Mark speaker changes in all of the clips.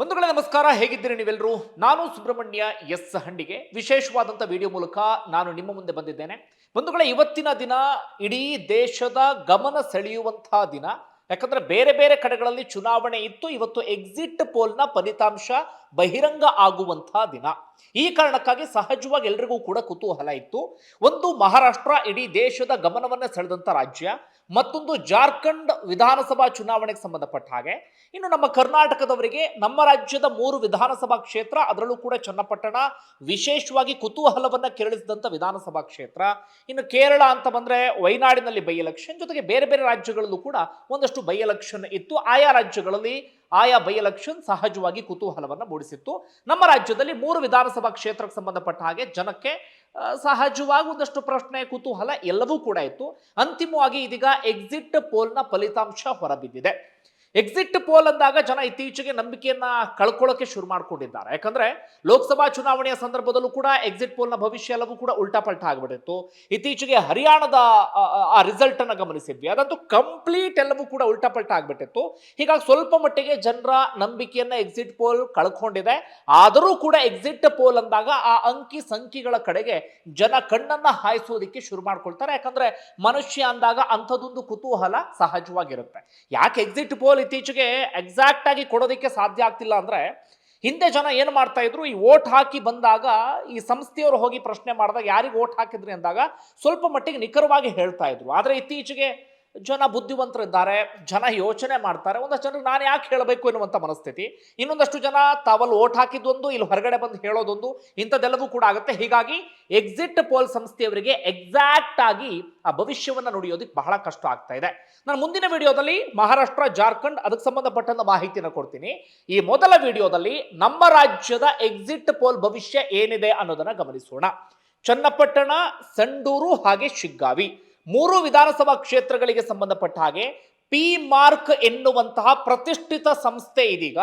Speaker 1: ಬಂಧುಗಳೇ, ನಮಸ್ಕಾರ. ಹೇಗಿದ್ದೀರಿ ನೀವೆಲ್ಲರೂ? ನಾನು ಸುಬ್ರಹ್ಮಣ್ಯ ಎಸ್ ಹಂಡಿಗೆ ವಿಶೇಷವಾದಂಥ ವಿಡಿಯೋ ಮೂಲಕ ನಾನು ನಿಮ್ಮ ಮುಂದೆ ಬಂದಿದ್ದೇನೆ. ಬಂಧುಗಳೇ, ಇವತ್ತಿನ ದಿನ ಇಡೀ ದೇಶದ ಗಮನ ಸೆಳೆಯುವಂತಹ ದಿನ. ಯಾಕಂದ್ರೆ ಬೇರೆ ಬೇರೆ ಕಡೆಗಳಲ್ಲಿ ಚುನಾವಣೆ ಇತ್ತು. ಇವತ್ತು ಎಕ್ಸಿಟ್ ಪೋಲ್ನ ಫಲಿತಾಂಶ ಬಹಿರಂಗ ಆಗುವಂತಹ ದಿನ. ಈ ಕಾರಣಕ್ಕಾಗಿ ಸಹಜವಾಗಿ ಎಲ್ರಿಗೂ ಕೂಡ ಕುತೂಹಲ ಇತ್ತು. ಒಂದು ಮಹಾರಾಷ್ಟ್ರ ಇಡೀ ದೇಶದ ಗಮನವನ್ನ ಸೆಳೆದಂಥ ರಾಜ್ಯ, ಮತ್ತೊಂದು ಜಾರ್ಖಂಡ್ ವಿಧಾನಸಭಾ ಚುನಾವಣೆಗೆ ಸಂಬಂಧಪಟ್ಟ ಹಾಗೆ. ಇನ್ನು ನಮ್ಮ ಕರ್ನಾಟಕದವರಿಗೆ ನಮ್ಮ ರಾಜ್ಯದ ಮೂರು ವಿಧಾನಸಭಾ ಕ್ಷೇತ್ರ, ಅದರಲ್ಲೂ ಕೂಡ ಚನ್ನಪಟ್ಟಣ ವಿಶೇಷವಾಗಿ ಕುತೂಹಲವನ್ನ ಕೆರಳಿಸಿದಂಥ ವಿಧಾನಸಭಾ ಕ್ಷೇತ್ರ. ಇನ್ನು ಕೇರಳ ಅಂತ ಬಂದ್ರೆ ವೈನಾಡಿನಲ್ಲಿ ಬೈ ಎಲೆಕ್ಷನ್ ಜೊತೆಗೆ ಬೇರೆ ಬೇರೆ ರಾಜ್ಯಗಳಲ್ಲೂ ಕೂಡ ಒಂದಷ್ಟು ಬೈ ಎಲೆಕ್ಷನ್ ಇತ್ತು. ಆಯಾ ರಾಜ್ಯಗಳಲ್ಲಿ ಆಯಾ ಬೈ ಎಲೆಕ್ಷನ್ ಸಹಜವಾಗಿ ಕುತೂಹಲವನ್ನು ಮೂಡಿಸಿತ್ತು. ನಮ್ಮ ರಾಜ್ಯದಲ್ಲಿ ಮೂರು ವಿಧಾನಸಭಾ ಕ್ಷೇತ್ರಕ್ಕೆ ಸಂಬಂಧಪಟ್ಟ ಹಾಗೆ ಜನಕ್ಕೆ ಸಹಜವಾಗಿ ಒಂದಷ್ಟು ಪ್ರಶ್ನೆ, ಕುತೂಹಲ ಎಲ್ಲವೂ ಕೂಡ ಇತ್ತು. ಅಂತಿಮವಾಗಿ ಇದೀಗ ಎಕ್ಸಿಟ್ ಪೋಲ್ನ ಫಲಿತಾಂಶ ಹೊರಬಿದ್ದಿದೆ. ಎಕ್ಸಿಟ್ ಪೋಲ್ ಅಂದಾಗ ಜನ ಇತ್ತೀಚೆಗೆ ನಂಬಿಕೆಯನ್ನ ಕಳ್ಕೊಳ್ಳೋಕೆ ಶುರು ಮಾಡಿಕೊಂಡಿದ್ದಾರೆ. ಯಾಕಂದ್ರೆ ಲೋಕಸಭಾ ಚುನಾವಣೆಯ ಸಂದರ್ಭದಲ್ಲೂ ಕೂಡ ಎಕ್ಸಿಟ್ ಪೋಲ್ನ ಭವಿಷ್ಯ ಎಲ್ಲವೂ ಕೂಡ ಉಲ್ಟಾ ಪಲ್ಟಾ ಆಗ್ಬಿಟ್ಟಿತ್ತು. ಇತ್ತೀಚೆಗೆ ಹರಿಯಾಣದ ಆ, ರಿಸಲ್ಟ್ ಅನ್ನ ಗಮನಿಸಿದ್ವಿ. ಅದಂತೂ ಕಂಪ್ಲೀಟ್ ಎಲ್ಲವೂ ಕೂಡ ಉಲ್ಟಾ ಪಲ್ಟಾ ಆಗ್ಬಿಟ್ಟಿತ್ತು. ಹೀಗಾಗಿ ಸ್ವಲ್ಪ ಮಟ್ಟಿಗೆ ಜನರ ನಂಬಿಕೆಯನ್ನ ಎಕ್ಸಿಟ್ ಪೋಲ್ ಕಳ್ಕೊಂಡಿದೆ. ಆದರೂ ಕೂಡ ಎಕ್ಸಿಟ್ ಪೋಲ್ ಅಂದಾಗ ಆ ಅಂಕಿ ಸಂಖ್ಯೆಗಳ ಕಡೆಗೆ ಜನ ಕಣ್ಣನ್ನ ಹಾಯಿಸೋದಕ್ಕೆ ಶುರು ಮಾಡ್ಕೊಳ್ತಾರೆ. ಯಾಕಂದ್ರೆ ಮನುಷ್ಯ ಅಂದಾಗ ಅಂಥದ್ದೊಂದು ಕುತೂಹಲ ಸಹಜವಾಗಿರುತ್ತೆ. ಯಾಕೆ ಎಕ್ಸಿಟ್ ಪೋಲ್ ಇತ್ತೀಚೆಗೆ ಎಕ್ಸಾಕ್ಟ್ ಆಗಿ ಕೊಡೋದಕ್ಕೆ ಸಾಧ್ಯ ಆಗ್ತಿಲ್ಲ ಅಂದ್ರೆ ಹಿಂದೆ ಜನ ಏನು ಮಾಡ್ತಾ ಇದ್ರು? ಈ ಓಟ್ ಹಾಕಿ ಬಂದಾಗ ಈ ಸಂಸ್ಥೆಯವರು ಹೋಗಿ ಪ್ರಶ್ನೆ ಮಾಡಿದಾಗ, ಯಾರಿಗೆ ಓಟ್ ಹಾಕಿದ್ರಿ ಅಂದಾಗ ಸ್ವಲ್ಪ ಮಟ್ಟಿಗೆ ನಿಖರವಾಗಿ ಹೇಳ್ತಾ ಇದ್ರು. ಆದರೆ ಇತ್ತೀಚೆಗೆ ಜನ ಬುದ್ಧಿವಂತರಿದ್ದಾರೆ, ಜನ ಯೋಚನೆ ಮಾಡ್ತಾರೆ, ಒಂದಷ್ಟು ಜನರು ನಾನು ಯಾಕೆ ಹೇಳಬೇಕು ಎನ್ನುವಂಥ ಮನಸ್ಥಿತಿ. ಇನ್ನೊಂದಷ್ಟು ಜನ ತಾವಲ್ಲಿ ಓಟ್ ಹಾಕಿದ್ದೊಂದು, ಇಲ್ಲಿ ಹೊರಗಡೆ ಬಂದು ಹೇಳೋದೊಂದು, ಇಂಥದ್ದೆಲ್ಲವೂ ಕೂಡ ಆಗುತ್ತೆ. ಹೀಗಾಗಿ ಎಕ್ಸಿಟ್ ಪೋಲ್ ಸಂಸ್ಥೆಯವರಿಗೆ ಎಕ್ಸಾಕ್ಟ್ ಆಗಿ ಆ ಭವಿಷ್ಯವನ್ನು ನುಡಿಯೋದಕ್ಕೆ ಬಹಳ ಕಷ್ಟ ಆಗ್ತಾ ಇದೆ. ನಾನು ಮುಂದಿನ ವಿಡಿಯೋದಲ್ಲಿ ಮಹಾರಾಷ್ಟ್ರ, ಜಾರ್ಖಂಡ್ ಅದಕ್ಕೆ ಸಂಬಂಧಪಟ್ಟಂತ ಮಾಹಿತಿನ ಕೊಡ್ತೀನಿ. ಈ ಮೊದಲ ವಿಡಿಯೋದಲ್ಲಿ ನಮ್ಮ ರಾಜ್ಯದ ಎಕ್ಸಿಟ್ ಪೋಲ್ ಭವಿಷ್ಯ ಏನಿದೆ ಅನ್ನೋದನ್ನು ಗಮನಿಸೋಣ. ಚನ್ನಪಟ್ಟಣ, ಸಂಡೂರು ಹಾಗೆ ಶಿಗ್ಗಾವಿ. ಮೂರು ವಿಧಾನಸಭಾ ಕ್ಷೇತ್ರಗಳಿಗೆ ಸಂಬಂಧಪಟ್ಟ ಹಾಗೆ ಪಿ ಮಾರ್ಕ್ ಎನ್ನುವಂತಹ ಪ್ರತಿಷ್ಠಿತ ಸಂಸ್ಥೆ ಇದೀಗ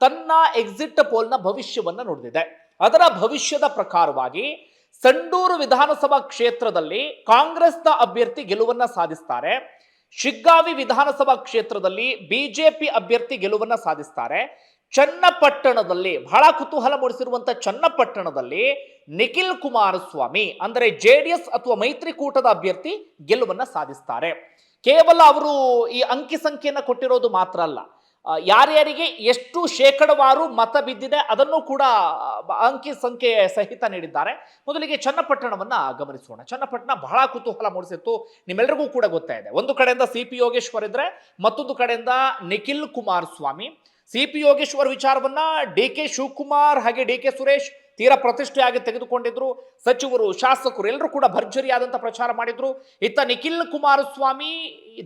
Speaker 1: ತನ್ನ ಎಕ್ಸಿಟ್ ಪೋಲ್ನ ಭವಿಷ್ಯವನ್ನು ನೋಡಿದೆ ಅದರ ಭವಿಷ್ಯದ ಪ್ರಕಾರವಾಗಿ ಸಂಡೂರು ವಿಧಾನಸಭಾ ಕ್ಷೇತ್ರದಲ್ಲಿ ಕಾಂಗ್ರೆಸ್ನ ಅಭ್ಯರ್ಥಿ ಗೆಲುವನ್ನ ಸಾಧಿಸ್ತಾರೆ. ಶಿಗ್ಗಾವಿ ವಿಧಾನಸಭಾ ಕ್ಷೇತ್ರದಲ್ಲಿ ಬಿಜೆಪಿ ಅಭ್ಯರ್ಥಿ ಗೆಲುವನ್ನ ಸಾಧಿಸ್ತಾರೆ. ಚನ್ನಪಟ್ಟಣದಲ್ಲಿ ಬಹಳ ಕುತೂಹಲ ಮೂಡಿಸಿರುವಂಥ ಚನ್ನಪಟ್ಟಣದಲ್ಲಿ ನಿಖಿಲ್ ಕುಮಾರಸ್ವಾಮಿ, ಅಂದರೆ ಜೆ ಡಿ ಎಸ್ ಅಥವಾ ಮೈತ್ರಿಕೂಟದ ಅಭ್ಯರ್ಥಿ ಗೆಲುವನ್ನ ಸಾಧಿಸ್ತಾರೆ. ಕೇವಲ ಅವರು ಈ ಅಂಕಿ ಸಂಖ್ಯೆಯನ್ನು ಕೊಟ್ಟಿರೋದು ಮಾತ್ರ ಅಲ್ಲ. ಯಾರ್ಯಾರಿಗೆ ಎಷ್ಟು ಶೇಕಡವಾರು ಮತ ಬಿದ್ದಿದೆ ಅದನ್ನು ಕೂಡ ಅಂಕಿ ಸಂಖ್ಯೆ ಸಹಿತ ನೀಡಿದ್ದಾರೆ. ಮೊದಲಿಗೆ ಚನ್ನಪಟ್ಟಣವನ್ನ ಗಮನಿಸೋಣ. ಚನ್ನಪಟ್ಟಣ ಬಹಳ ಕುತೂಹಲ ಮೂಡಿಸಿತ್ತು. ನಿಮ್ಮೆಲ್ಲರಿಗೂ ಕೂಡ ಗೊತ್ತಾ ಇದೆ ಒಂದು ಕಡೆಯಿಂದ ಸಿ ಪಿ ಯೋಗೇಶ್ವರ್ ಇದ್ರೆ, ಮತ್ತೊಂದು ಕಡೆಯಿಂದ ನಿಖಿಲ್ ಕುಮಾರಸ್ವಾಮಿ. ಸಿ ಪಿ ಯೋಗೇಶ್ವರ್ ವಿಚಾರವನ್ನ ಡಿ ಕೆ ಶಿವಕುಮಾರ್ ಹಾಗೆ ಡಿ ಕೆ ಸುರೇಶ್ ತೀರಾ ಪ್ರತಿಷ್ಠೆಯಾಗಿ ತೆಗೆದುಕೊಂಡಿದ್ರು. ಸಚಿವರು, ಶಾಸಕರು ಎಲ್ಲರೂ ಕೂಡ ಭರ್ಜರಿಯಾದಂಥ ಪ್ರಚಾರ ಮಾಡಿದ್ರು. ಇತ್ತ ನಿಖಿಲ್ ಕುಮಾರಸ್ವಾಮಿ,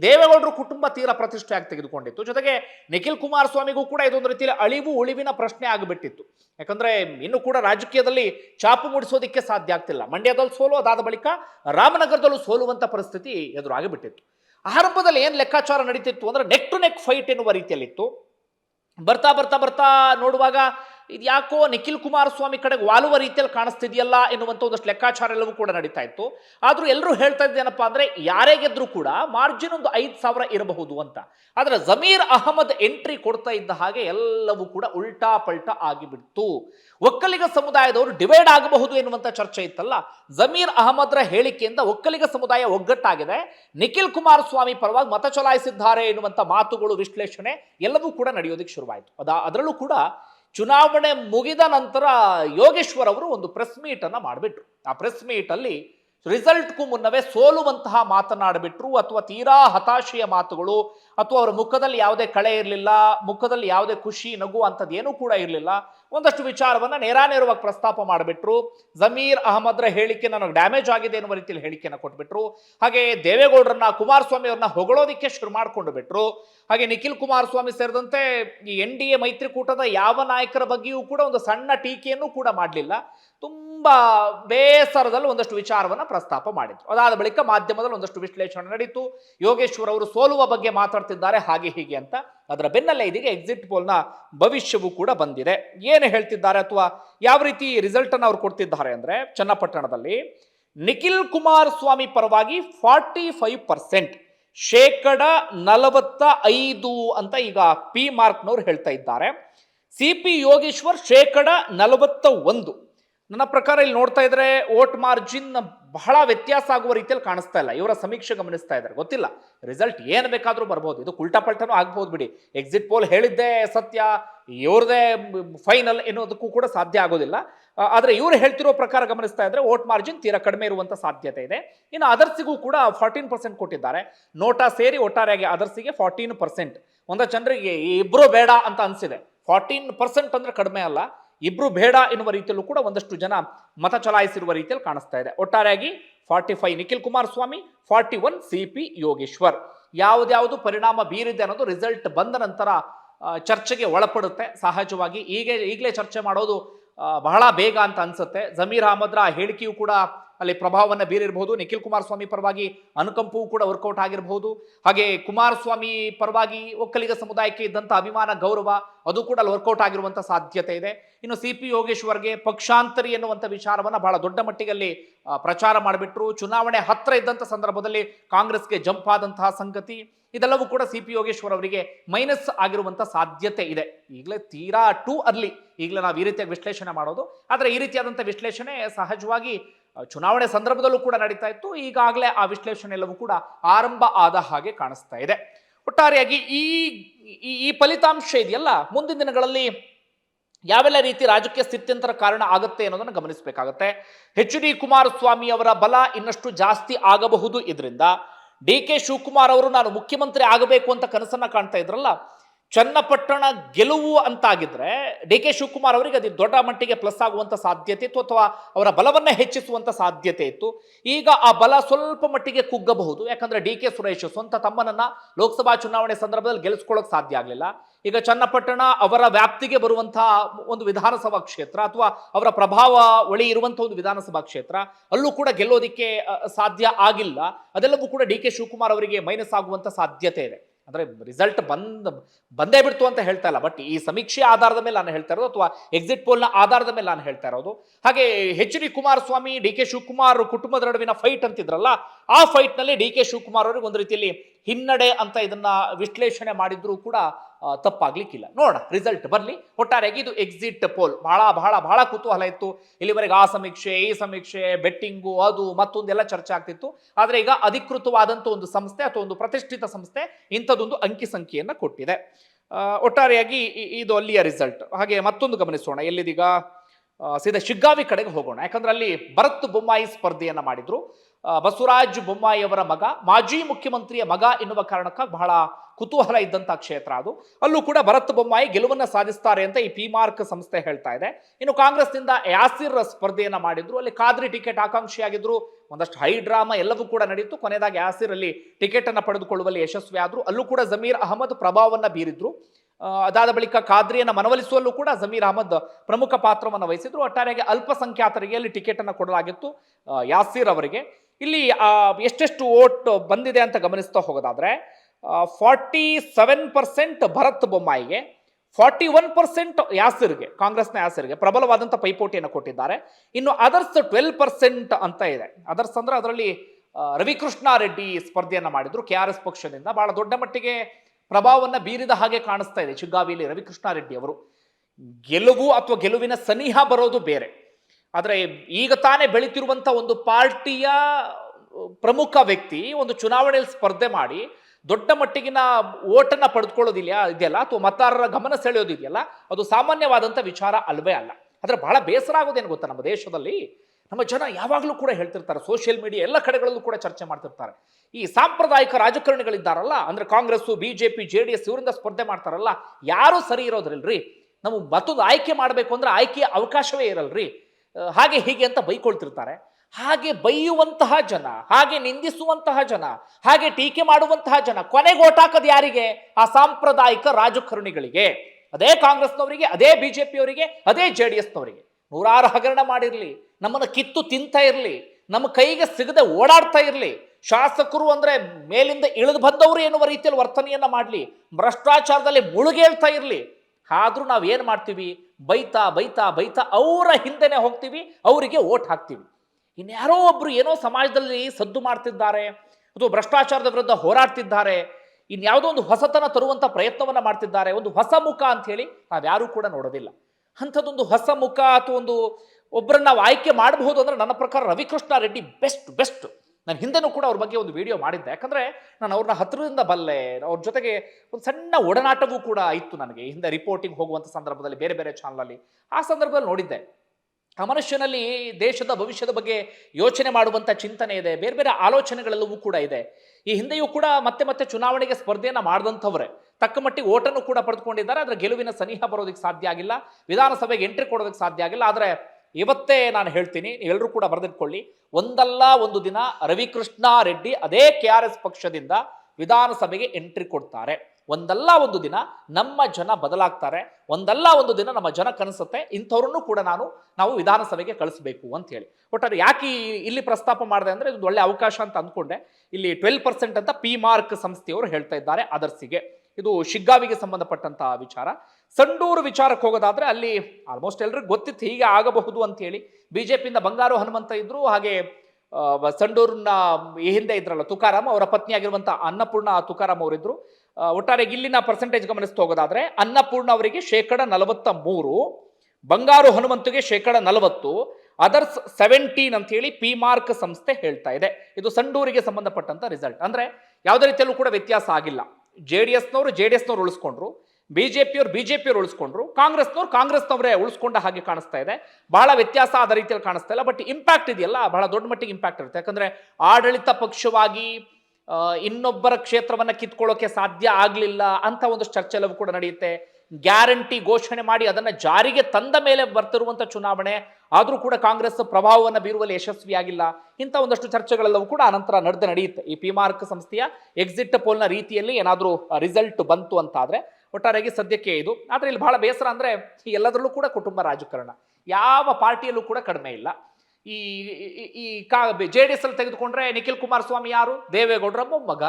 Speaker 1: ದೇವೇಗೌಡರು ಕುಟುಂಬ ತೀರ ಪ್ರತಿಷ್ಠೆಯಾಗಿ ತೆಗೆದುಕೊಂಡಿತ್ತು. ಜೊತೆಗೆ ನಿಖಿಲ್ ಕುಮಾರಸ್ವಾಮಿಗೂ ಕೂಡ ಇದೊಂದು ರೀತಿಯಲ್ಲಿ ಅಳಿವು ಉಳಿವಿನ ಪ್ರಶ್ನೆ ಆಗಿಬಿಟ್ಟಿತ್ತು. ಯಾಕಂದ್ರೆ ಇನ್ನು ಕೂಡ ರಾಜಕೀಯದಲ್ಲಿ ಚಾಪು ಮೂಡಿಸೋದಕ್ಕೆ ಸಾಧ್ಯ ಆಗ್ತಿಲ್ಲ. ಮಂಡ್ಯದಲ್ಲಿ ಸೋಲು, ಅದಾದ ಬಳಿಕ ರಾಮನಗರದಲ್ಲೂ ಸೋಲುವಂತ ಪರಿಸ್ಥಿತಿ ಎದುರಾಗಿಬಿಟ್ಟಿತ್ತು. ಆರಂಭದಲ್ಲಿ ಏನು ಲೆಕ್ಕಾಚಾರ ನಡೀತಿತ್ತು ಅಂದ್ರೆ ನೆಕ್ ಟು ನೆಕ್ ಫೈಟ್ ಎನ್ನುವ ರೀತಿಯಲ್ಲಿತ್ತು. ಬರ್ತಾ ಬರ್ತಾ ಬರ್ತಾ ನೋಡುವಾಗ ಇದು ನಿಖಿಲ್ ನಿಖಿಲ್ ಕುಮಾರಸ್ವಾಮಿ ಕಡೆಗೆ ವಾಲುವ ರೀತಿಯಲ್ಲಿ ಕಾಣಿಸ್ತಿದೆಯಲ್ಲ ಎನ್ನುವಂಥ ಒಂದಷ್ಟು ಲೆಕ್ಕಾಚಾರ ಎಲ್ಲವೂ ಕೂಡ ನಡೀತಾ ಇತ್ತು. ಆದರೂ ಎಲ್ಲರೂ ಹೇಳ್ತಾ ಇದ್ದೇನಪ್ಪ ಅಂದ್ರೆ ಯಾರೇ ಗೆದ್ರೂ ಕೂಡ ಮಾರ್ಜಿನ್ ಒಂದು ಐದು ಸಾವಿರ ಇರಬಹುದು ಅಂತ. ಆದರೆ ಜಮೀರ್ ಅಹಮದ್ ಎಂಟ್ರಿ ಕೊಡ್ತಾ ಇದ್ದ ಹಾಗೆ ಎಲ್ಲವೂ ಕೂಡ ಉಲ್ಟಾ ಪಲ್ಟಾ ಆಗಿಬಿಡ್ತು. ಒಕ್ಕಲಿಗ ಸಮುದಾಯದವರು ಡಿವೈಡ್ ಆಗಬಹುದು ಎನ್ನುವಂಥ ಚರ್ಚೆ ಇತ್ತಲ್ಲ. ಜಮೀರ್ ಅಹಮದ್ರ ಹೇಳಿಕೆಯಿಂದ ಒಕ್ಕಲಿಗ ಸಮುದಾಯ ಒಗ್ಗಟ್ಟಾಗಿದೆ. ನಿಖಿಲ್ ಕುಮಾರಸ್ವಾಮಿ ಪರವಾಗಿ ಮತ ಚಲಾಯಿಸಿದ್ದಾರೆ ಎನ್ನುವಂಥ ಮಾತುಗಳು, ವಿಶ್ಲೇಷಣೆ ಎಲ್ಲವೂ ಕೂಡ ನಡೆಯೋದಕ್ಕೆ ಶುರುವಾಯಿತು. ಅದ ಅದರಲ್ಲೂ ಕೂಡ ಚುನಾವಣೆ ಮುಗಿದ ನಂತರ ಯೋಗೇಶ್ವರ್ ಅವರು ಒಂದು ಪ್ರೆಸ್ ಮೀಟನ್ನು ಮಾಡಿಬಿಟ್ರು. ಆ ಪ್ರೆಸ್ ಮೀಟಲ್ಲಿ ರಿಸಲ್ಟ್ಗೂ ಮುನ್ನವೇ ಸೋಲುವಂತಹ ಮಾತನಾಡಿಬಿಟ್ರು ಅಥವಾ ತೀರಾ ಹತಾಶೆಯ ಮಾತುಗಳು ಅಥವಾ ಅವರ ಮುಖದಲ್ಲಿ ಯಾವುದೇ ಕಳೆ ಇರಲಿಲ್ಲ, ಮುಖದಲ್ಲಿ ಯಾವುದೇ ಖುಷಿ, ನಗು ಅಂಥದ್ದೇನು ಕೂಡ ಇರಲಿಲ್ಲ. ಒಂದಷ್ಟು ವಿಚಾರವನ್ನ ನೇರಾನೇರವಾಗಿ ಪ್ರಸ್ತಾಪ ಮಾಡಿಬಿಟ್ರು. ಜಮೀರ್ ಅಹಮದ್ರ ಹೇಳಿಕೆ ನನಗೆ ಡ್ಯಾಮೇಜ್ ಆಗಿದೆ ಎನ್ನುವ ರೀತಿಯಲ್ಲಿ ಹೇಳಿಕೆಯನ್ನು ಕೊಟ್ಬಿಟ್ರು. ಹಾಗೆ ದೇವೇಗೌಡರನ್ನ ಕುಮಾರಸ್ವಾಮಿ ಅವ್ರನ್ನ ಹೊಗಳೋದಿಕ್ಕೆ ಶುರು ಮಾಡಿಕೊಂಡು ಬಿಟ್ರು. ಹಾಗೆ ನಿಖಿಲ್ ಕುಮಾರಸ್ವಾಮಿ ಸೇರಿದಂತೆ ಈ ಎನ್ ಡಿ ಎ ಮೈತ್ರಿಕೂಟದ ಯಾವ ನಾಯಕರ ಬಗ್ಗೆಯೂ ಕೂಡ ಒಂದು ಸಣ್ಣ ಟೀಕೆಯನ್ನು ಕೂಡ ಮಾಡಲಿಲ್ಲ. ತುಂಬಾ ಬೇಸರದಲ್ಲಿ ಒಂದಷ್ಟು ವಿಚಾರವನ್ನು ಪ್ರಸ್ತಾಪ ಮಾಡಿದರು. ಅದಾದ ಬಳಿಕ ಮಾಧ್ಯಮದಲ್ಲಿ ಒಂದಷ್ಟು ವಿಶ್ಲೇಷಣೆ ನಡೀತು. ಯೋಗೇಶ್ವರ್ ಅವರು ಸೋಲುವ ಬಗ್ಗೆ ಮಾತಾಡ್ತಿದ್ದಾರೆ, ಹಾಗೆ ಹೀಗೆ ಅಂತ. ಅದರ ಬೆನ್ನಲ್ಲೇ ಇದೀಗ ಎಕ್ಸಿಟ್ ಪೋಲ್ನ ಭವಿಷ್ಯವೂ ಕೂಡ ಬಂದಿದೆ. ಏನು ಹೇಳ್ತಿದ್ದಾರೆ ಅಥವಾ ಯಾವ ರೀತಿ ರಿಸಲ್ಟ್ ಅನ್ನು ಅವ್ರು ಕೊಡ್ತಿದ್ದಾರೆ ಅಂದರೆ ಚನ್ನಪಟ್ಟಣದಲ್ಲಿ ನಿಖಿಲ್ ಕುಮಾರ್ ಸ್ವಾಮಿ ಪರವಾಗಿ ಫಾರ್ಟಿ ಫೈವ್ ಪರ್ಸೆಂಟ್, ಶೇಕಡ ನಲವತ್ತ ಐದು ಅಂತ ಈಗ ಪಿ ಮಾರ್ಕ್ನವ್ರು ಹೇಳ್ತಾ ಇದ್ದಾರೆ. ಸಿ ಪಿ ಯೋಗೇಶ್ವರ್ ಶೇಕಡ ನಲವತ್ತ ಒಂದು ನನ್ನ ಪ್ರಕಾರ ಇಲ್ಲಿ ನೋಡ್ತಾ ಇದ್ರೆ ಓಟ್ ಮಾರ್ಜಿನ್ ಬಹಳ ವ್ಯತ್ಯಾಸ ಆಗುವ ರೀತಿಯಲ್ಲಿ ಕಾಣಿಸ್ತಾ ಇಲ್ಲ. ಇವರ ಸಮೀಕ್ಷೆ ಗಮನಿಸ್ತಾ ಇದ್ದಾರೆ. ಗೊತ್ತಿಲ್ಲ. ರಿಸಲ್ಟ್ ಏನು ಬೇಕಾದರೂ ಬರ್ಬೋದು. ಇದು ಉಲ್ಟಾ ಪಲ್ಟನೂ ಆಗ್ಬೋದು ಬಿಡಿ. ಎಕ್ಸಿಟ್ ಪೋಲ್ ಹೇಳಿದ್ದೇ ಸತ್ಯ. ಇವ್ರದೇ ಫೈನಲ್ ಎನ್ನುವುದಕ್ಕೂ ಕೂಡ ಸಾಧ್ಯ ಆಗೋದಿಲ್ಲ. ಆದರೆ ಇವರು ಹೇಳ್ತಿರೋ ಪ್ರಕಾರ ಗಮನಿಸ್ತಾ ಇದ್ರೆ ವೋಟ್ ಮಾರ್ಜಿನ್ ತೀರಾ ಕಡಿಮೆ ಇರುವಂಥ ಸಾಧ್ಯತೆ ಇದೆ. ಇನ್ನು ಅದರ್ಸಿಗೂ ಕೂಡ ಫಾರ್ಟೀನ್ ಪರ್ಸೆಂಟ್ ಕೊಟ್ಟಿದ್ದಾರೆ. ನೋಟಾ ಸೇರಿ ಒಟ್ಟಾರೆಯಾಗಿ ಅದರ್ಸಿಗೆ ಫಾರ್ಟೀನ್ ಪರ್ಸೆಂಟ್ ಒಂದ ಜನರಿಗೆ ಇಬ್ಬರೂ ಬೇಡ ಅಂತ ಅನಿಸಿದೆ. ಫಾರ್ಟೀನ್ ಪರ್ಸೆಂಟ್ ಅಂದರೆ ಕಡಿಮೆ ಅಲ್ಲ. ಇಬ್ರು ಬೇಡ ಎನ್ನುವ ರೀತಿಯಲ್ಲೂ ಕೂಡ ಒಂದಷ್ಟು ಜನ ಮತ ಚಲಾಯಿಸಿರುವ ರೀತಿಯಲ್ಲಿ ಕಾಣಿಸ್ತಾ ಇದೆ. ಒಟ್ಟಾರೆಯಾಗಿ forty five Nikhil Kumaraswamy forty one C P Yogeshwar. ಯಾವುದ್ಯಾವುದು ಪರಿಣಾಮ ಬೀರಿದೆ ಅನ್ನೋದು ರಿಸಲ್ಟ್ ಬಂದ ನಂತರ ಚರ್ಚೆಗೆ ಒಳಪಡುತ್ತೆ. ಸಹಜವಾಗಿ ಈಗ ಈಗಲೇ ಚರ್ಚೆ ಮಾಡೋದು ಬಹಳ ಬೇಗ ಅಂತ ಅನ್ಸುತ್ತೆ. ಜಮೀರ್ ಅಹಮದ್ರ ಹೇಳಿಕೆಯು ಕೂಡ ಅಲ್ಲಿ ಪ್ರಭಾವವನ್ನು ಬೀರಿರಬಹುದು. ನಿಖಿಲ್ ಕುಮಾರಸ್ವಾಮಿ ಪರವಾಗಿ ಅನುಕಂಪವೂ ಕೂಡ ವರ್ಕೌಟ್ ಆಗಿರಬಹುದು. ಹಾಗೆ ಕುಮಾರಸ್ವಾಮಿ ಪರವಾಗಿ ಒಕ್ಕಲಿಗ ಸಮುದಾಯಕ್ಕೆ ಇದ್ದಂಥ ಅಭಿಮಾನ ಗೌರವ ಅದು ಕೂಡ ಅಲ್ಲಿ ವರ್ಕೌಟ್ ಆಗಿರುವಂಥ ಸಾಧ್ಯತೆ ಇದೆ. ಇನ್ನು ಸಿ ಪಿ ಯೋಗೇಶ್ವರ್ಗೆ ಪಕ್ಷಾಂತರಿ ಎನ್ನುವಂಥ ವಿಚಾರವನ್ನು ಬಹಳ ದೊಡ್ಡ ಮಟ್ಟಿಗೆಲ್ಲಿ ಆ, ಪ್ರಚಾರ ಮಾಡಿಬಿಟ್ರು. ಚುನಾವಣೆ ಹತ್ತಿರ ಇದ್ದಂಥ ಸಂದರ್ಭದಲ್ಲಿ ಕಾಂಗ್ರೆಸ್ಗೆ ಜಂಪ್ ಆದಂತಹ ಸಂಗತಿ. ಇದೆಲ್ಲವೂ ಕೂಡ ಸಿ ಪಿ ಯೋಗೇಶ್ವರ್ ಅವರಿಗೆ ಮೈನಸ್ ಆಗಿರುವಂಥ ಸಾಧ್ಯತೆ ಇದೆ. ಈಗಲೇ ತೀರಾ ಟೂ ಅರ್ಲಿ ಈಗಲೇ ನಾವು ಈ ರೀತಿಯಾಗಿ ವಿಶ್ಲೇಷಣೆ ಮಾಡೋದು. ಆದರೆ ಈ ರೀತಿಯಾದಂಥ ವಿಶ್ಲೇಷಣೆ ಸಹಜವಾಗಿ ಚುನಾವಣೆ ಸಂದರ್ಭದಲ್ಲೂ ಕೂಡ ನಡೀತಾ ಇತ್ತು. ಈಗಾಗಲೇ ಆ ವಿಶ್ಲೇಷಣೆ ಎಲ್ಲವೂ ಕೂಡ ಆರಂಭ ಆದ ಹಾಗೆ ಕಾಣಿಸ್ತಾ ಇದೆ. ಒಟ್ಟಾರೆಯಾಗಿ ಈ, ಈ- ಫಲಿತಾಂಶ ಇದೆಯಲ್ಲ, ಮುಂದಿನ ದಿನಗಳಲ್ಲಿ ಯಾವೆಲ್ಲ ರೀತಿ ರಾಜಕೀಯ ಸ್ಥಿತ್ಯಂತರ ಕಾರಣ ಆಗುತ್ತೆ ಅನ್ನೋದನ್ನು ಗಮನಿಸಬೇಕಾಗತ್ತೆ. ಎಚ್ ಡಿ ಕುಮಾರಸ್ವಾಮಿ ಅವರ ಬಲ ಇನ್ನಷ್ಟು ಜಾಸ್ತಿ ಆಗಬಹುದು ಇದರಿಂದ. ಡಿ ಕೆ ಶಿವಕುಮಾರ್ ಅವರು ನಾನು ಮುಖ್ಯಮಂತ್ರಿ ಆಗಬೇಕು ಅಂತ ಕನಸನ್ನ ಕಾಣ್ತಾ ಇದ್ರಲ್ಲ ಚನ್ನಪಟ್ಟಣ ಗೆಲುವು ಅಂತಾಗಿದ್ರೆ ಡಿ ಕೆ ಶಿವಕುಮಾರ್ ಅವರಿಗೆ ಅದು ದೊಡ್ಡ ಮಟ್ಟಿಗೆ ಪ್ಲಸ್ ಆಗುವಂತ ಸಾಧ್ಯತೆ ಇತ್ತು ಅಥವಾ ಅವರ ಬಲವನ್ನು ಹೆಚ್ಚಿಸುವಂತ ಸಾಧ್ಯತೆ ಇತ್ತು. ಈಗ ಆ ಬಲ ಸ್ವಲ್ಪ ಮಟ್ಟಿಗೆ ಕುಗ್ಗಬಹುದು. ಯಾಕಂದ್ರೆ ಡಿ ಕೆ ಸುರೇಶ್ ಸ್ವಂತ ತಮ್ಮನನ್ನ ಲೋಕಸಭಾ ಚುನಾವಣೆ ಸಂದರ್ಭದಲ್ಲಿ ಗೆಲ್ಲಿಸ್ಕೊಳ್ಳೋಕೆ ಸಾಧ್ಯ ಆಗಲಿಲ್ಲ. ಈಗ ಚನ್ನಪಟ್ಟಣ ಅವರ ವ್ಯಾಪ್ತಿಗೆ ಬರುವಂತಹ ಒಂದು ವಿಧಾನಸಭಾ ಕ್ಷೇತ್ರ ಅಥವಾ ಅವರ ಪ್ರಭಾವ ಒಳಿ ಇರುವಂತಹ ಒಂದು ವಿಧಾನಸಭಾ ಕ್ಷೇತ್ರ, ಅಲ್ಲೂ ಕೂಡ ಗೆಲ್ಲೋದಿಕ್ಕೆ ಸಾಧ್ಯ ಆಗಿಲ್ಲ. ಅದೆಲ್ಲವೂ ಕೂಡ ಡಿ ಕೆ ಶಿವಕುಮಾರ್ ಅವರಿಗೆ ಮೈನಸ್ ಆಗುವಂತ ಸಾಧ್ಯತೆ ಇದೆ. ಅಂದ್ರೆ ರಿಸಲ್ಟ್ ಬಂದ, ಬಂದೇ ಬಿಡ್ತು ಅಂತ ಹೇಳ್ತಾ ಇಲ್ಲ. ಬಟ್ ಈ ಸಮೀಕ್ಷೆ ಆಧಾರದ ಮೇಲೆ ನಾನು ಹೇಳ್ತಾ ಇರೋದು ಅಥವಾ ಎಕ್ಸಿಟ್ ಪೋಲ್ನ ಆಧಾರದ ಮೇಲೆ ನಾನು ಹೇಳ್ತಾ ಇರೋದು. ಹಾಗೆ H D Kumaraswamy D K Shivakumar ಕುಟುಂಬದ ನಡುವಿನ ಫೈಟ್ ಅಂತಿದ್ರಲ್ಲ ಆ ಫೈಟ್ನಲ್ಲಿ ಡಿ ಕೆ ಶಿವಕುಮಾರ್ ಅವರಿಗೆ ಒಂದು ರೀತಿಯಲ್ಲಿ ಹಿನ್ನಡೆ ಅಂತ ಇದನ್ನ ವಿಶ್ಲೇಷಣೆ ಮಾಡಿದ್ರೂ ಕೂಡ ತಪ್ಪಾಗ್ಲಿಕ್ಕಿಲ್ಲ. ನೋಡೋಣ ರಿಸಲ್ಟ್ ಬರಲಿ. ಒಟ್ಟಾರೆಯಾಗಿ ಇದು ಎಕ್ಸಿಟ್ ಪೋಲ್ ಬಹಳ ಬಹಳ ಬಹಳ ಕುತೂಹಲ ಇತ್ತು. ಇಲ್ಲಿವರೆಗೆ ಆ ಸಮೀಕ್ಷೆ, ಈ ಸಮೀಕ್ಷೆ ಬೆಟ್ಟಿಂಗು ಅದು, ಮತ್ತೊಂದೆಲ್ಲ ಚರ್ಚೆ ಆಗ್ತಿತ್ತು. ಆದರೆ ಈಗ ಅಧಿಕೃತವಾದಂಥ ಒಂದು ಸಂಸ್ಥೆ ಅಥವಾ ಒಂದು ಪ್ರತಿಷ್ಠಿತ ಸಂಸ್ಥೆ ಇಂಥದ್ದೊಂದು ಅಂಕಿ ಸಂಖ್ಯೆಯನ್ನು ಕೊಟ್ಟಿದೆ. ಒಟ್ಟಾರೆಯಾಗಿ ಇದು ಅಲ್ಲಿಯ ರಿಸಲ್ಟ್ ಹಾಗೆ ಮತ್ತೊಂದು ಗಮನಿಸೋಣ. ಎಲ್ಲಿದೀಗ? ಸೀದಾ ಶಿಗ್ಗಾವಿ ಕಡೆಗೆ ಹೋಗೋಣ. ಯಾಕಂದ್ರೆ ಅಲ್ಲಿ ಭರತ್ ಬೊಮ್ಮಾಯಿ ಸ್ಪರ್ಧೆಯನ್ನು ಮಾಡಿದ್ರು. ಬಸವರಾಜ್ ಬೊಮ್ಮಾಯಿ ಅವರ ಮಗ, ಮಾಜಿ ಮುಖ್ಯಮಂತ್ರಿಯ ಮಗ ಎನ್ನುವ ಕಾರಣಕ್ಕಾಗಿ ಬಹಳ ಕುತೂಹಲ ಇದ್ದಂಥ ಕ್ಷೇತ್ರ ಅದು. ಅಲ್ಲೂ ಕೂಡ ಭರತ್ ಬೊಮ್ಮಾಯಿ ಗೆಲುವನ್ನ ಸಾಧಿಸ್ತಾರೆ ಅಂತ ಈ ಪಿ ಮಾರ್ಕ್ ಸಂಸ್ಥೆ ಹೇಳ್ತಾ ಇದೆ. ಇನ್ನು ಕಾಂಗ್ರೆಸ್ನಿಂದ ಯಾಸಿರ್ ಸ್ಪರ್ಧೆಯನ್ನು ಮಾಡಿದ್ರು, ಅಲ್ಲಿ ಖಾದ್ರಿ ಟಿಕೆಟ್ ಆಕಾಂಕ್ಷಿಯಾಗಿದ್ರು, ಒಂದಷ್ಟು ಹೈ ಡ್ರಾಮಾ ಎಲ್ಲವೂ ಕೂಡ ನಡೆಯಿತು ಕೊನೆಯದಾಗಿ ಯಾಸಿರ್ ಅಲ್ಲಿ ಟಿಕೆಟ್ ಅನ್ನು ಪಡೆದುಕೊಳ್ಳುವಲ್ಲಿ ಯಶಸ್ವಿ ಆದ್ರು. ಅಲ್ಲೂ ಕೂಡ ಜಮೀರ್ ಅಹಮದ್ ಪ್ರಭಾವವನ್ನು ಬೀರಿದ್ರು. ಅದಾದ ಬಳಿಕ ಖಾದ್ರಿಯನ್ನ ಮನವೊಲಿಸುವಲ್ಲೂ ಕೂಡ ಜಮೀರ್ ಅಹಮದ್ ಪ್ರಮುಖ ಪಾತ್ರವನ್ನು ವಹಿಸಿದ್ರು. ಒಟ್ಟಾರೆಯಾಗಿ ಅಲ್ಪಸಂಖ್ಯಾತರಿಗೆ ಅಲ್ಲಿ ಟಿಕೆಟ್ ಅನ್ನು ಕೊಡಲಾಗಿತ್ತು ಯಾಸಿರ್ ಅವರಿಗೆ. ಇಲ್ಲಿ ಎಷ್ಟೆಷ್ಟು ಓಟ್ ಬಂದಿದೆ ಅಂತ ಗಮನಿಸ್ತಾ ಹೋಗೋದಾದರೆ ಫಾರ್ಟಿ ಸೆವೆನ್ ಪರ್ಸೆಂಟ್ ಭರತ್ ಬೊಮ್ಮಾಯಿಗೆ ಫಾರ್ಟಿ ಒನ್ ಪರ್ಸೆಂಟ್ ಯಾಸಿರ್ಗೆ, ಕಾಂಗ್ರೆಸ್ನ ಯಾಸಿರ್ಗೆ ಪ್ರಬಲವಾದಂಥ ಪೈಪೋಟಿಯನ್ನು ಕೊಟ್ಟಿದ್ದಾರೆ. ಇನ್ನು ಅದರ್ಸ್ ಟ್ವೆಲ್ ಪರ್ಸೆಂಟ್ ಅಂತ ಇದೆ. ಅದರ್ಸ್ ಅಂದರೆ ಅದರಲ್ಲಿ ರವಿಕೃಷ್ಣ ರೆಡ್ಡಿ ಸ್ಪರ್ಧೆಯನ್ನು ಮಾಡಿದ್ರು, ಕೆ ಆರ್ ಎಸ್ ಪಕ್ಷದಿಂದ. ಬಹಳ ದೊಡ್ಡ ಮಟ್ಟಿಗೆ ಪ್ರಭಾವವನ್ನು ಬೀರಿದ ಹಾಗೆ ಕಾಣಿಸ್ತಾ ಇದೆ ಚಿಗ್ಗಾವಿಯಲ್ಲಿ ರವಿಕೃಷ್ಣ ರೆಡ್ಡಿ ಅವರು. ಗೆಲುವು ಅಥವಾ ಗೆಲುವಿನ ಸನಿಹ ಬರೋದು ಬೇರೆ. ಆದರೆ ಈಗ ತಾನೇ ಬೆಳೀತಿರುವಂಥ ಒಂದು ಪಾರ್ಟಿಯ ಪ್ರಮುಖ ವ್ಯಕ್ತಿ ಒಂದು ಚುನಾವಣೆಯಲ್ಲಿ ಸ್ಪರ್ಧೆ ಮಾಡಿ ದೊಡ್ಡ ಮಟ್ಟಿಗಿನ ಓಟನ್ನು ಪಡೆದುಕೊಳ್ಳೋದಿಲ್ಲ ಇದೆಯಲ್ಲ? ಅಥವಾ ಮತದಾರರ ಗಮನ ಸೆಳೆಯೋದಿದೆಯಲ್ಲ? ಅದು ಸಾಮಾನ್ಯವಾದಂಥ ವಿಚಾರ ಅಲ್ವೇ ಅಲ್ಲ. ಆದರೆ ಬಹಳ ಬೇಸರ ಆಗೋದೇನು ಗೊತ್ತಾ ನಮ್ಮ ದೇಶದಲ್ಲಿ? ನಮ್ಮ ಜನ ಯಾವಾಗಲೂ ಕೂಡ ಹೇಳ್ತಿರ್ತಾರೆ, ಸೋಷಿಯಲ್ ಮೀಡಿಯಾ ಎಲ್ಲ ಕಡೆಗಳಲ್ಲೂ ಕೂಡ ಚರ್ಚೆ ಮಾಡ್ತಿರ್ತಾರೆ. ಈ ಸಾಂಪ್ರದಾಯಿಕ ರಾಜಕಾರಣಿಗಳಿದ್ದಾರಲ್ಲ, ಅಂದ್ರೆ Congress B J P J D S ಇವರಿಂದ ಸ್ಪರ್ಧೆ ಮಾಡ್ತಾರಲ್ಲ, ಯಾರೂ ಸರಿ ಇರೋದ್ರಿಲ್ರಿ? ನಾವು ಮತದ ಆಯ್ಕೆ ಮಾಡಬೇಕು ಅಂದ್ರೆ ಆಯ್ಕೆಯ ಅವಕಾಶವೇ ಇರಲ್ರಿ? ಹಾಗೆ ಹೀಗೆ ಅಂತ ಬೈಕೊಳ್ತಿರ್ತಾರೆ. ಹಾಗೆ ಬೈಯುವಂತಹ ಜನ, ಹಾಗೆ ನಿಂದಿಸುವಂತಹ ಜನ, ಹಾಗೆ ಟೀಕೆ ಮಾಡುವಂತಹ ಜನ ಕೊನೆಗೆ ಓಟ್ ಯಾರಿಗೆ? ಆ ಸಾಂಪ್ರದಾಯಿಕ ರಾಜಕಾರಣಿಗಳಿಗೆ. ಅದೇ ಕಾಂಗ್ರೆಸ್ನವರಿಗೆ, ಅದೇ ಬಿಜೆಪಿಯವರಿಗೆ, ಅದೇ ಜೆ ಡಿ ಎಸ್ನವರಿಗೆ ನೂರಾರು ಹಗರಣ ಮಾಡಿರಲಿ, ನಮ್ಮನ್ನು ಕಿತ್ತು ತಿಂತಾ ಇರಲಿ, ನಮ್ಮ ಕೈಗೆ ಸಿಗದೆ ಓಡಾಡ್ತಾ ಇರಲಿ, ಶಾಸಕರು ಅಂದ್ರೆ ಮೇಲಿಂದ ಇಳಿದು ಬಂದವರು ಎನ್ನುವ ರೀತಿಯಲ್ಲಿ ವರ್ತನೆಯನ್ನ ಮಾಡಲಿ, ಭ್ರಷ್ಟಾಚಾರದಲ್ಲಿ ಮುಳುಗೇಳ್ತಾ ಇರಲಿ, ಆದರೂ ನಾವು ಏನು ಮಾಡ್ತೀವಿ? ಬೈತಾ ಬೈತಾ ಬೈತಾ ಅವರ ಹಿಂದೆನೆ ಹೋಗ್ತೀವಿ, ಅವರಿಗೆ ಓಟ್ ಹಾಕ್ತೀವಿ. ಇನ್ಯಾರೋ ಒಬ್ರು ಏನೋ ಸಮಾಜದಲ್ಲಿ ಸದ್ದು ಮಾಡ್ತಿದ್ದಾರೆ, ಅಥವಾ ಭ್ರಷ್ಟಾಚಾರದ ವಿರುದ್ಧ ಹೋರಾಡ್ತಿದ್ದಾರೆ, ಇನ್ಯಾವುದೋ ಒಂದು ಹೊಸತನ ತರುವಂತ ಪ್ರಯತ್ನವನ್ನ ಮಾಡ್ತಿದ್ದಾರೆ, ಒಂದು ಹೊಸ ಮುಖ ಅಂತ ಹೇಳಿ ನಾವ್ಯಾರೂ ಕೂಡ ನೋಡೋದಿಲ್ಲ. ಅಂಥದ್ದೊಂದು ಹೊಸ ಮುಖ ಅಥವಾ ಒಂದು ಒಬ್ಬರನ್ನ ನಾವು ಆಯ್ಕೆ ಮಾಡಬಹುದು ಅಂದ್ರೆ ನನ್ನ ಪ್ರಕಾರ ರವಿಕೃಷ್ಣ ರೆಡ್ಡಿ ಬೆಸ್ಟ್ ಬೆಸ್ಟ್. ನಾನು ಹಿಂದೆನೂ ಕೂಡ ಅವ್ರ ಬಗ್ಗೆ ಒಂದು ವಿಡಿಯೋ ಮಾಡಿದ್ದೆ. ಯಾಕಂದರೆ ನಾನು ಅವ್ರನ್ನ ಹತ್ತಿರದಿಂದ ಬಲ್ಲೆ, ಅವ್ರ ಜೊತೆಗೆ ಒಂದು ಸಣ್ಣ ಒಡನಾಟವೂ ಕೂಡ ಇತ್ತು ನನಗೆ. ಹಿಂದೆ ರಿಪೋರ್ಟಿಂಗ್ ಹೋಗುವಂಥ ಸಂದರ್ಭದಲ್ಲಿ ಬೇರೆ ಬೇರೆ ಚಾನಲಲ್ಲಿ ಆ ಸಂದರ್ಭದಲ್ಲಿ ನೋಡಿದ್ದೆ. ಆ ಮನುಷ್ಯನಲ್ಲಿ ದೇಶದ ಭವಿಷ್ಯದ ಬಗ್ಗೆ ಯೋಚನೆ ಮಾಡುವಂಥ ಚಿಂತನೆ ಇದೆ. ಬೇರೆ ಬೇರೆ ಆಲೋಚನೆಗಳೆಲ್ಲವೂ ಕೂಡ ಇದೆ. ಈ ಹಿಂದೆಯೂ ಕೂಡ ಮತ್ತೆ ಮತ್ತೆ ಚುನಾವಣೆಗೆ ಸ್ಪರ್ಧೆಯನ್ನು ಮಾಡಿದಂಥವ್ರೆ. ತಕ್ಕ ಮಟ್ಟಿಗೆ ಓಟನ್ನು ಕೂಡ ಪಡೆದುಕೊಂಡಿದ್ದಾರೆ. ಆದರೆ ಗೆಲುವಿನ ಸನಿಹ ಬರೋದಕ್ಕೆ ಸಾಧ್ಯ ಆಗಿಲ್ಲ. ವಿಧಾನಸಭೆಗೆ ಎಂಟ್ರಿ ಕೊಡೋದಕ್ಕೆ ಸಾಧ್ಯ ಆಗಿಲ್ಲ. ಆದರೆ ಇವತ್ತೇ ನಾನು ಹೇಳ್ತೀನಿ, ನೀವೆಲ್ಲರೂ ಕೂಡ ಬರೆದಿಟ್ಕೊಳ್ಳಿ. ಒಂದಲ್ಲ ಒಂದು ದಿನ ರವಿಕೃಷ್ಣ ರೆಡ್ಡಿ ಅದೇ ಕೆ ಆರ್ ಎಸ್ ಪಕ್ಷದಿಂದ ವಿಧಾನಸಭೆಗೆ ಎಂಟ್ರಿ ಕೊಡ್ತಾರೆ. ಒಂದಲ್ಲ ಒಂದು ದಿನ ನಮ್ಮ ಜನ ಬದಲಾಗ್ತಾರೆ. ಒಂದಲ್ಲ ಒಂದು ದಿನ ನಮ್ಮ ಜನ ಕನಸುತ್ತೆ. ಇಂಥವ್ರನ್ನೂ ಕೂಡ ನಾನು, ನಾವು ವಿಧಾನಸಭೆಗೆ ಕಳಿಸ್ಬೇಕು ಅಂತ ಹೇಳಿ. ಒಟ್ಟಾರೆ ಯಾಕೆ ಇಲ್ಲಿ ಪ್ರಸ್ತಾಪ ಮಾಡಿದೆ ಅಂದರೆ ಇದೊಂದು ಒಳ್ಳೆ ಅವಕಾಶ ಅಂತ ಅಂದ್ಕೊಂಡೆ. ಇಲ್ಲಿ ಟ್ವೆಲ್ ಪರ್ಸೆಂಟ್ ಅಂತ ಪಿ ಮಾರ್ಕ್ ಸಂಸ್ಥೆಯವರು ಹೇಳ್ತಾ ಇದ್ದಾರೆ ಅದರ್ಸಿಗೆ ಇದು ಶಿಗ್ಗಾವಿಗೆ ಸಂಬಂಧಪಟ್ಟಂತಹ ವಿಚಾರ. ಸಂಡೂರು ವಿಚಾರಕ್ಕೆ ಹೋಗೋದಾದ್ರೆ ಅಲ್ಲಿ ಆಲ್ಮೋಸ್ಟ್ ಎಲ್ರಿಗೂ ಗೊತ್ತಿತ್ತು ಹೀಗೆ ಆಗಬಹುದು ಅಂತ ಹೇಳಿ ಪಿಯಿಂದ ಬಂಗಾರು ಹನುಮಂತ ಇದ್ದರು ಹಾಗೆ ಸಂಡೂರಿನ ಈ ಹಿಂದೆ ಇದ್ರಲ್ಲ ತುಕಾರಾಮ್ ಅವರ ಪತ್ನಿಯಾಗಿರುವಂಥ ಅನ್ನಪೂರ್ಣ ತುಕಾರಾಮ್ ಅವರಿದ್ರು. ಆ, ಒಟ್ಟಾರೆ ಇಲ್ಲಿನ ಪರ್ಸೆಂಟೇಜ್ ಗಮನಿಸ್ತಾ ಹೋಗೋದಾದ್ರೆ ಅನ್ನಪೂರ್ಣ ಅವರಿಗೆ ಶೇಕಡ ನಲವತ್ತ ಮೂರು ಬಂಗಾರು ಹನುಮಂತಿಗೆ ಶೇಕಡ ನಲವತ್ತು ಅದರ್ಸ್ ಸೆವೆಂಟೀನ್ ಅಂತ ಹೇಳಿ ಪಿ ಮಾರ್ಕ್ ಸಂಸ್ಥೆ ಹೇಳ್ತಾ ಇದೆ. ಇದು ಸಂಡೂರಿಗೆ ಸಂಬಂಧಪಟ್ಟಂತ ರಿಸಲ್ಟ್ ಅಂದ್ರೆ ಯಾವುದೇ ರೀತಿಯಲ್ಲೂ ಕೂಡ ವ್ಯತ್ಯಾಸ ಆಗಿಲ್ಲ. ಜೆ ಡಿ ಎಸ್ನವರು ಜೆ ಡಿ ಎಸ್ನವ್ರು ಉಳಿಸ್ಕೊಂಡ್ರು. ಬಿಜೆಪಿಯವ್ರು ಪಿಯವ್ರು ಉಳಿಸ್ಕೊಂಡ್ರು, ಕಾಂಗ್ರೆಸ್ನವ್ರು ಕಾಂಗ್ರೆಸ್ನವರೇ ಉಳಿಸ್ಕೊಂಡ ಹಾಗೆ ಕಾಣಿಸ್ತಾ ಇದೆ. ಬಹಳ ವ್ಯತ್ಯಾಸ ಆದ ರೀತಿಯಲ್ಲಿ ಕಾಣಿಸ್ತಾ ಇಲ್ಲ ಬಟ್ ಇಂಪ್ಯಾಕ್ಟ್ ಇದೆಯಲ್ಲ, ಬಹಳ ದೊಡ್ಡ ಮಟ್ಟಿಗೆ ಇಂಪ್ಯಾಕ್ಟ್ ಇರುತ್ತೆ. ಯಾಕಂದ್ರೆ ಆಡಳಿತ ಪಕ್ಷವಾಗಿ ಇನ್ನೊಬ್ಬರ ಕ್ಷೇತ್ರವನ್ನ ಕಿತ್ಕೊಳ್ಳೋಕೆ ಸಾಧ್ಯ ಆಗಲಿಲ್ಲ ಅಂತ ಒಂದು ಚರ್ಚೆ ಎಲ್ಲವೂ ಕೂಡ ನಡೆಯುತ್ತೆ. ಗ್ಯಾರಂಟಿ ಘೋಷಣೆ ಮಾಡಿ ಅದನ್ನ ಜಾರಿಗೆ ತಂದ ಮೇಲೆ ಬರ್ತಿರುವಂಥ ಚುನಾವಣೆ, ಆದರೂ ಕೂಡ ಕಾಂಗ್ರೆಸ್ ಪ್ರಭಾವವನ್ನು ಬೀರುವಲ್ಲಿ ಯಶಸ್ವಿಯಾಗಿಲ್ಲ ಇಂಥ ಒಂದಷ್ಟು ಚರ್ಚೆಗಳೆಲ್ಲವೂ ಕೂಡ ಅನಂತರ ನಡೆದು ನಡೆಯುತ್ತೆ. ಈ ಪಿ ಮಾರ್ಕ್ ಸಂಸ್ಥೆಯ ಎಕ್ಸಿಟ್ ಪೋಲ್ನ ರೀತಿಯಲ್ಲಿ ಏನಾದರೂ ರಿಸಲ್ಟ್ ಬಂತು ಅಂತಾದರೆ ಒಟ್ಟಾರೆಯಾಗಿ ಸದ್ಯಕ್ಕೆ ಇದು. ಆದರೆ ಇಲ್ಲಿ ಬಹಳ ಬೇಸರ ಅಂದರೆ ಎಲ್ಲದರಲ್ಲೂ ಕೂಡ ಕುಟುಂಬ ರಾಜಕಾರಣ. ಯಾವ ಪಾರ್ಟಿಯಲ್ಲೂ ಕೂಡ ಕಡಿಮೆ ಇಲ್ಲ. ಈ, ಈ- ಕಾ, ಜೆ ಡಿ ಎಸ್ ಅಲ್ಲಿ ತೆಗೆದುಕೊಂಡ್ರೆ ನಿಖಿಲ್ ಕುಮಾರಸ್ವಾಮಿ ಯಾರು? ದೇವೇಗೌಡರ ಮೊಮ್ಮಗ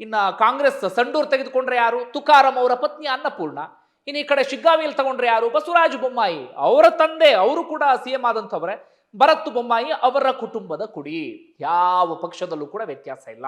Speaker 1: ಇನ್ನ ಕಾಂಗ್ರೆಸ್ ಸಂಡೂರ್ ತೆಗೆದುಕೊಂಡ್ರೆ ಯಾರು? ತುಕಾರಾಮ್ ಅವರ ಪತ್ನಿ ಅನ್ನಪೂರ್ಣ. ಇನ್ನು ಈ ಕಡೆ ಶಿಗ್ಗಾವಿಯಲ್ಲಿ ತಗೊಂಡ್ರೆ ಯಾರು? ಬಸವರಾಜ ಬೊಮ್ಮಾಯಿ. ಅವರ ತಂದೆ, ಅವರು ಕೂಡ ಸಿ ಎಂ ಆದಂಥವ್ರೆ. ಭರತ್ ಬೊಮ್ಮಾಯಿ ಅವರ ಕುಟುಂಬದ ಕುಡಿ. ಯಾವ ಪಕ್ಷದಲ್ಲೂ ಕೂಡ ವ್ಯತ್ಯಾಸ ಇಲ್ಲ.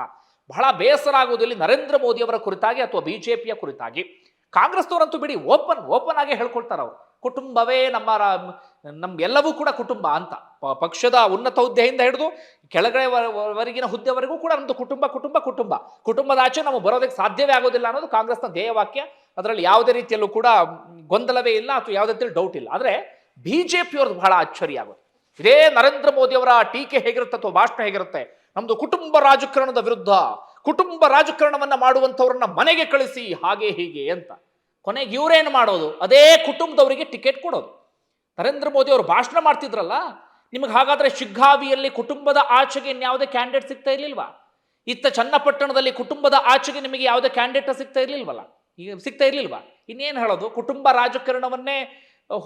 Speaker 1: ಬಹಳ ಬೇಸರ ಆಗುವುದಿಲ್ಲ ನರೇಂದ್ರ ಮೋದಿ ಅವರ ಕುರಿತಾಗಿ ಅಥವಾ ಬಿಜೆಪಿಯ ಕುರಿತಾಗಿ. ಕಾಂಗ್ರೆಸ್ನವರಂತೂ ಬಿಡಿ, ಓಪನ್ ಓಪನ್ ಆಗಿ ಹೇಳ್ಕೊಳ್ತಾರೆ ಅವರು. ಕುಟುಂಬವೇ ನಮ್ಮ ರಾ- ನಮ್ ಎಲ್ಲವೂ ಕೂಡ ಕುಟುಂಬ ಅಂತ. ಪಕ್ಷದ ಉನ್ನತ ಹುದ್ದೆಯಿಂದ ಹಿಡಿದು ಕೆಳಗಡೆ ವರ- ವರ- ವರೆಗಿನ ಹುದ್ದೆವರೆಗೂ ಕೂಡ ನಮ್ಮದು ಕುಟುಂಬ ಕುಟುಂಬ ಕುಟುಂಬ. ಕುಟುಂಬದ ಆಚೆ ನಾವು ಬರೋದಕ್ಕೆ ಸಾಧ್ಯವೇ ಆಗೋದಿಲ್ಲ ಅನ್ನೋದು ಕಾಂಗ್ರೆಸ್ನ ಧ್ಯೇಯವಾಕ್ಯ ಅದರಲ್ಲಿ ಯಾವುದೇ ರೀತಿಯಲ್ಲೂ ಕೂಡ ಗೊಂದಲವೇ ಇಲ್ಲ ಅಥವಾ ಯಾವುದೇ ರೀತಿಯಲ್ಲಿ ಡೌಟ್ ಇಲ್ಲ. ಆದರೆ ಬಿ ಜೆ ಪಿಯವ್ರದ್ದು ಬಹಳ ಆಶ್ಚರ್ಯ ಆಗುತ್ತೆ ಇದೇ ನರೇಂದ್ರ ಮೋದಿಯವರ ಟೀಕೆ ಹೇಗಿರುತ್ತೆ ಅಥವಾ ಭಾಷಣ ಹೇಗಿರುತ್ತೆ? ನಮ್ದು ಕುಟುಂಬ ರಾಜಕಾರಣದ ವಿರುದ್ಧ ಕುಟುಂಬ ರಾಜಕಾರಣವನ್ನ ಮಾಡುವಂಥವ್ರನ್ನ ಮನೆಗೆ ಕಳಿಸಿ, ಹಾಗೆ ಹೀಗೆ ಅಂತ. ಕೊನೆಗೆ ಇವರೇನು ಮಾಡೋದು? ಅದೇ ಕುಟುಂಬದವರಿಗೆ ಟಿಕೆಟ್ ಕೊಡೋದು. ನರೇಂದ್ರ ಮೋದಿ ಅವರು ಭಾಷಣ ಮಾಡ್ತಿದ್ರಲ್ಲ, ನಿಮಗೆ ಹಾಗಾದ್ರೆ ಶಿಗ್ಗಾವಿಯಲ್ಲಿ ಕುಟುಂಬದ ಆಚೆಗೆ ಇನ್ಯಾವುದೇ ಕ್ಯಾಂಡಿಡೇಟ್ ಸಿಗ್ತಾ ಇರಲಿಲ್ವಾ? ಇತ್ತ ಚನ್ನಪಟ್ಟಣದಲ್ಲಿ ಕುಟುಂಬದ ಆಚೆಗೆ ನಿಮಗೆ ಯಾವುದೇ ಕ್ಯಾಂಡಿಡೇಟ್ ಸಿಗ್ತಾ ಇರಲಿಲ್ವಲ್ಲ? ಈಗ ಸಿಗ್ತಾ ಇರಲಿಲ್ವಾ? ಇನ್ನೇನು ಹೇಳೋದು? ಕುಟುಂಬ ರಾಜಕಾರಣವನ್ನೇ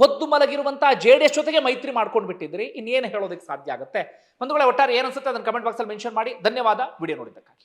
Speaker 1: ಹೊದ್ದು ಮಲಗಿರುವಂತಹ ಜೆ ಡಿ ಎಸ್ ಜೊತೆಗೆ ಮೈತ್ರಿ ಮಾಡ್ಕೊಂಡು ಬಿಟ್ಟಿದ್ರಿ ಇನ್ನೇನು ಹೇಳೋದಕ್ಕೆ ಸಾಧ್ಯ ಆಗುತ್ತೆ? ಒಂದು ವೇಳೆ ಒಟ್ಟಾರೆ ಏನನ್ಸುತ್ತೆ ಅದನ್ನು ಕಮೆಂಟ್ ಬಾಕ್ಸಲ್ಲಿ ಮೆನ್ಷನ್ ಮಾಡಿ. ಧನ್ಯವಾದ. ವಿಡಿಯೋ ನೋಡಿದ್ದಕ್ಕಾಗಿ.